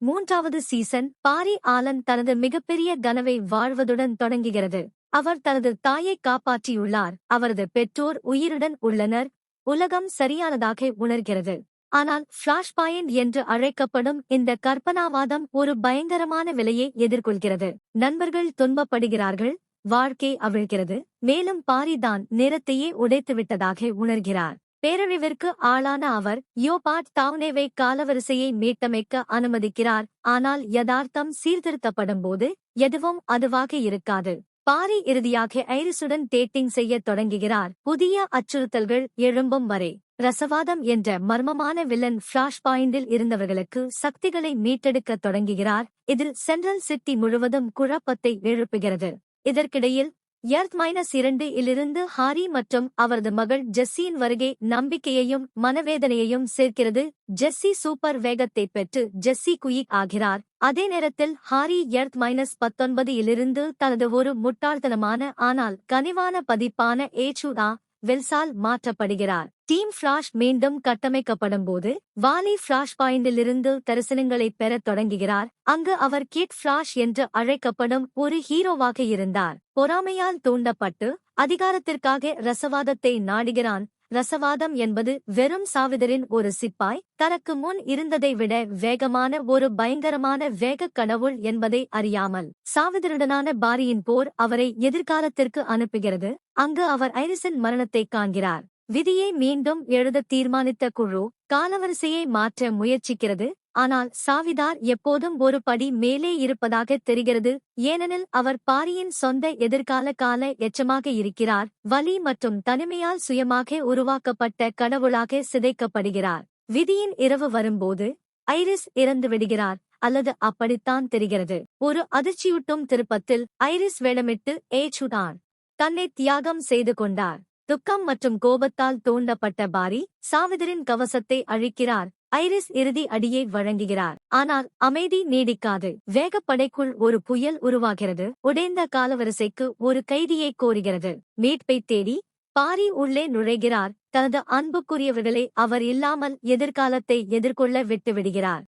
மூன்றாவது season Pari Alan தனது மிகப்பெரிய கனவை வாழ்வதுடன் தொடங்குகிறது. அவர் தனது தாயை காப்பாற்றியுள்ளார். அவரது பெற்றோர் உயிருடன் உள்ளனர். உலகம் சரியானதாக உணர்கிறது. ஆனால் ஃபிளாஷ் பாயிண்ட் என்று அழைக்கப்படும் இந்த கற்பனாவாதம் ஒரு பயங்கரமான விலையை எதிர்கொள்கிறது. நண்பர்கள் துன்பப்படுகிறார்கள். வாழ்க்கை அவிழ்கிறது. மேலும் பாரிதான் நேரத்தையே உடைத்துவிட்டதாக உணர்கிறார். பேரழிவிற்கு ஆளான அவர் யோபாட் தாவ்னேவை காலவரிசையை மீட்டமைக்க அனுமதிக்கிறார். ஆனால் யதார்த்தம் சீர்திருத்தப்படும் போது எதுவும் அதுவாக இருக்காது. பாரி இறுதியாக ஐரிசுடன் டேட்டிங் செய்யத் தொடங்குகிறார். புதிய அச்சுறுத்தல்கள் எழும்பும் வரை ரசவாதம் என்ற மர்மமான வில்லன் ஃபிளாஷ் பாயிண்டில் இருந்தவர்களுக்கு சக்திகளை மீட்டெடுக்க தொடங்குகிறார். இதில் சென்ட்ரல் சிட்டி முழுவதும் குழப்பத்தை எழுப்புகிறது. இதற்கிடையில் எர்த் மைனஸ் இரண்டு இலிருந்து ஹாரி மற்றும் அவரது மகள் ஜெஸ்ஸியின் வருகை நம்பிக்கையையும் மனவேதனையையும் சேர்க்கிறது. ஜெஸ்ஸி சூப்பர் வேகத்தை பெற்று ஜெஸ்ஸி குயிக் ஆகிறார். அதே நேரத்தில் ஹாரி எர்த் மைனஸ் பத்தொன்பது இலிருந்து தனது ஒரு முட்டாள்தனமான ஆனால் கனிவான பதிப்பான ஏச்சுடா வெல்சால் மாற்றப்படுகிறார். டீம் ஃபிளாஷ் மீண்டும் கட்டமைக்கப்படும் போது வாலி ஃபிளாஷ் பாயிண்டிலிருந்து தரிசனங்களை பெறத் தொடங்குகிறார். அங்கு அவர் கிட் ஃபிளாஷ் என்று அழைக்கப்படும் ஒரு ஹீரோவாக இருந்தார். பொறாமையால் தூண்டப்பட்டு அதிகாரத்திற்காக ரசவாதத்தை நாடுகிறான். ரசவாதம் என்பது வெறும் சாவிதரின் ஒரு சிப்பாய் தனக்கு முன் இருந்ததை விட வேகமான ஒரு பயங்கரமான வேகக் கடவுள் என்பதை அறியாமல் சாவிதருடனான பாரியின் போர் அவரை எதிர்காலத்திற்கு அனுப்புகிறது. அங்கு அவர் ஐரிசன் மரணத்தை காண்கிறார். விதியை மீண்டும் எழுத தீர்மானித்த குழு காலவரிசையை மாற்ற முயற்சிக்கிறது. ஆனால் சாவிதார் எப்போதும் ஒரு படி மேலே இருப்பதாக தெரிகிறது. ஏனெனில் அவர் பாரியின் சொந்த எதிர்கால கால எச்சமாக இருக்கிறார். வலி மற்றும் தனிமையால் சுயமாக உருவாக்கப்பட்ட கடவுளாக சிதைக்கப்படுகிறார். விதியின் இரவு வரும்போது ஐரிஸ் இறந்து விடுகிறார். அல்லது அப்படித்தான் தெரிகிறது. ஒரு அதிர்ச்சியூட்டும் திருப்பத்தில் ஐரிஸ் வேடமிட்டு ஏச்சுதான் தன்னை தியாகம் செய்து கொண்டார். துக்கம் மற்றும் கோபத்தால் தூண்டப்பட்ட பாரி சாவிதரின் கவசத்தை அழிக்கிறார். ஐரிஸ் இறுதி அடியை வழங்குகிறார். ஆனால் அமைதி நீடிக்காது. வேகப்படைக்குள் ஒரு புயல் உருவாகிறது. உடைந்த காலவரிசைக்கு ஒரு கைதியை கோருகிறது. மீட்பை தேடி பாரி உள்ளே நுழைகிறார். தனது அன்புக்குரியவர்களை அவர் இல்லாமல் எதிர்காலத்தை எதிர்கொள்ள விட்டுவிடுகிறார்.